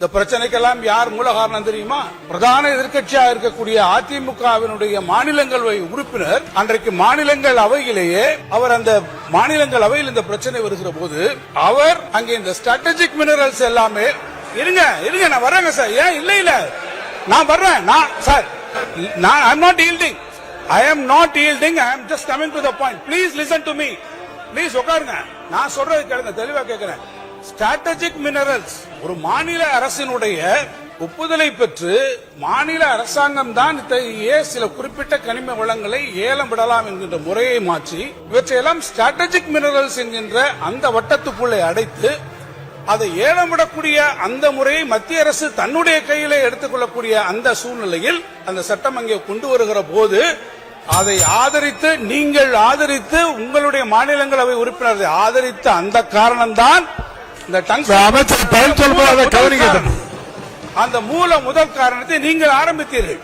இந்த பிரச்சனைக்கெல்லாம் யார் மூல காரணம் தெரியுமா? பிரதான எதிர்கட்சியாக இருக்கக்கூடிய அதிமுகவினுடைய மாநிலங்களவை உறுப்பினர் அன்றைக்கு மாநிலங்கள் அவையிலேயே அவர் அந்த மாநிலங்கள் அவையில் இந்த பிரச்சனை வருகிற போது அவர் அங்கே இந்த ஸ்ட்ராட்டஜிக் மினரல்ஸ் எல்லாமே இருங்க இருங்க நான் வர்றேங்க சார். ஏன்? இல்ல இல்ல. நான் வர்றேன். நான் சார் நான் ஐ நாட் ஈல்டிங் ஐ ஆம் not yielding I am just coming to the point please listen to me please உட்காருங்க. நான் சொல்றது கேளுங்க தெளிவா கேட்கிறேன் ஸ்ட்ராட்டஜிக் மினரல்ஸ் ஒரு மாநில அரசினுடைய ஒப்புதலை பெற்று மாநில அரசாங்கம் தான் இத்தகைய சில குறிப்பிட்ட கனிம வளங்களை ஏலம் விடலாம் என்கின்ற முறையை மாற்றி இவற்றையெல்லாம் ஸ்ட்ராட்டஜிக் மினரல்ஸ் என்கின்ற அந்த வட்டத்துக்குள்ளே அடைத்து அதை ஏலம் விடக்கூடிய அந்த முறையை மத்திய அரசு தன்னுடைய கையிலே எடுத்துக்கொள்ளக்கூடிய அந்த சூழ்நிலையில் அந்த சட்டம் அங்கே கொண்டு வருகிற போது அதை ஆதரித்து நீங்கள் ஆதரித்து உங்களுடைய மாநிலங்களவை உறுப்பினரை ஆதரித்த அந்த காரணம்தான் இந்த அமைச்சர் பதில் சொல்லும்போது அதை அந்த மூல முதல் காரணத்தை நீங்கள் ஆரம்பித்தீர்கள்.